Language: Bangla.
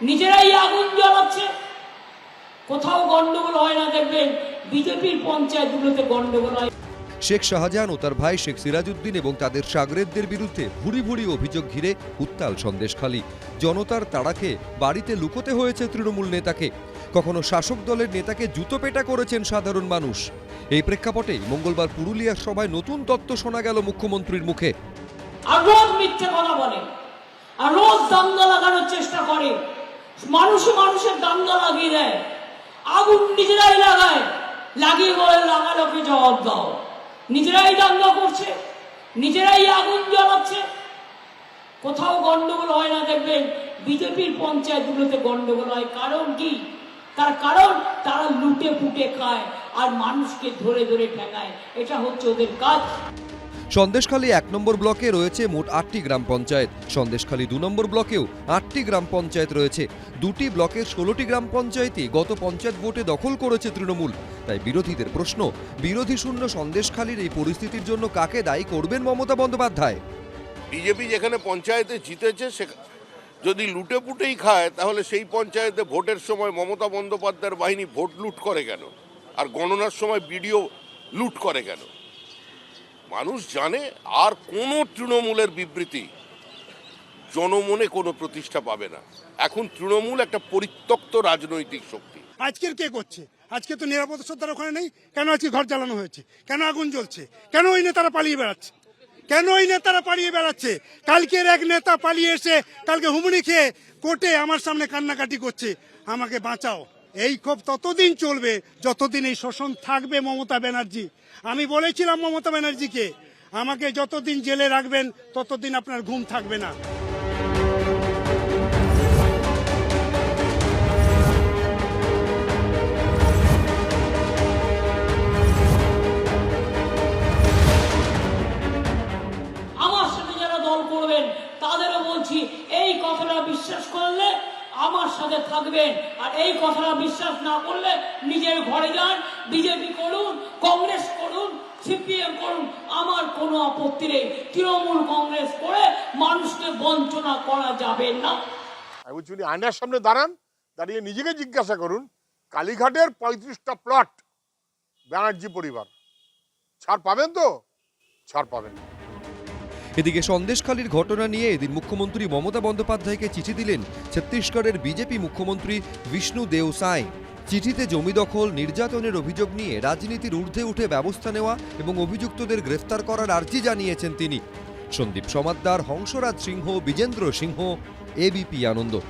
নিজেরাই আগুন জ্বালাচ্ছে। কোথাও গন্ডগোল হয় না দেখবেন বিজেপির পঞ্চায়েতগুলোতে গন্ডগোল হয়। শেখ শাহজাহান ও তার ভাই শেখ সিরাজউদ্দিন এবং তাদের সাগরেদদের বিরুদ্ধে ভুরি ভুরি অভিযোগ ঘিরে উত্তাল সন্দেশখালী জনতার তাড়াকে বাড়িতে লুকোতে হয়েছে তৃণমূল নেতাকে। কখনো শাসক দলের নেতাকে জুতো পেটা করেছেন সাধারণ মানুষ। এই প্রেক্ষাপটে মঙ্গলবার পুরুলিয়ার সভায় নতুন তত্ত্ব শোনা গেল মুখ্যমন্ত্রীর মুখে। আর রোজ মিথ্যে কথা বলে। আর রোজ দাঙ্গা লাগানোর চেষ্টা করে। মানুষে মানুষের দাঙ্গা লাগিয়ে দেয়। আগুন নিজেরাই লাগায়। লাগিয়ে বলে লাগালোকে জবাব দাও। নিজেরাই দাঙ্গা করছে, নিজেরাই আগুন জ্বালাচ্ছে। কোথাও গন্ডগোল হয় না, দেখবেন বিজেপির পঞ্চায়েতগুলোতে গন্ডগোল হয়। কারণ কি? তার কারণ তারা লুটে ফুটে খায় আর মানুষকে ধরে ধরে ঠেকায়। এটা হচ্ছে ওদের কাজ। সন্দেশখালী এক নম্বর ব্লকে রয়েছে মোট আটটি গ্রাম পঞ্চায়েত। সন্দেশখালী দু নম্বর ব্লকেও আটটি গ্রাম পঞ্চায়েত রয়েছে। দুটি ব্লকের ষোলোটি গ্রাম পঞ্চায়েতই গত পঞ্চায়েত ভোটে দখল করেছে তৃণমূল। তাই বিরোধীদের প্রশ্ন, বিরোধী শূন্য সন্দেশখালীর এই পরিস্থিতির জন্য কাকে দায়ী করবেন মমতা বন্দ্যোপাধ্যায়? বিজেপি যেখানে পঞ্চায়েতে জিতেছে সে যদি লুটে পুটেই খায়, তাহলে সেই পঞ্চায়েতে ভোটের সময় মমতা বন্দ্যোপাধ্যায়ের বাহিনী ভোট লুট করে কেন? আর গণনার সময় বিডিও লুট করে কেন? মানুষ জানে আর কোনো তৃণমূলের বিবৃতি জনমনে কোনো প্রতিষ্ঠা পাবে না। এখন তৃণমূল একটা পরিত্যক্ত রাজনৈতিক শক্তি। আজকের কে করছে? আজকে তো নিরাপত্তা সত্তার ওখানে নেই। কেন আজকে ঘর জ্বালানো হয়েছে? কেন আগুন জ্বলছে? কেন ওই নেতারা পালিয়ে বেড়াচ্ছে? কেন ওই নেতারা পালিয়ে বেড়াচ্ছে? কালকের এক নেতা পালিয়ে এসে কালকে হুমড়ি খেয়ে কোর্টে আমার সামনে কান্নাকাটি করছে। আমাকে বাঁচাও। এই ক্ষোভ ততদিন চলবে যতদিন এই শোষণ থাকবে মমতা ব্যানার্জি। আমি বলেছিলাম মমতা ব্যানার্জিকে, আমাকে যতদিন জেলে রাখবেন, ততদিন আপনার ঘুম থাকবে না। আমার সাথে যারা দল করবেন, তাদেরও বলছি, এই কথাটা বিশ্বাস করলে আমার সাথে থাকবেন। আর এই কথাটা বিশ্বাস না করলে নিজের ঘরে যান, বিজেপি করুন, কংগ্রেস করুন, সিপিএম করুন, আমার কোনো আপত্তি নেই। তৃণমূল কংগ্রেস করে মানুষকে বঞ্চনা করা যাবে না। বলছি আয়নার সামনে দাঁড়ান, দাঁড়িয়ে নিজেকে জিজ্ঞাসা করুন, কালীঘাটের পঁয়ত্রিশটা প্লট ব্যানার্জি পরিবার। ছাড় পাবেন তো? ছাড় পাবেন। না এদিকে সন্দেশখালীর ঘটনা নিয়ে এদিন মুখ্যমন্ত্রী মমতা বন্দ্যোপাধ্যায়কে চিঠি দিলেন ছত্তিশগড়ের বিজেপি মুখ্যমন্ত্রী বিষ্ণু দেও সাই। চিঠিতে জমি দখল, নির্যাতনের অভিযোগ নিয়ে রাজনীতির ঊর্ধ্বে উঠে ব্যবস্থা নেওয়া এবং অভিযুক্তদের গ্রেফতার করার আর্জি জানিয়েছেন তিনি। সন্দীপ সমাদ্দার, হংসরাজ সিংহ, বিজেন্দ্র সিংহ, এবিপি আনন্দ।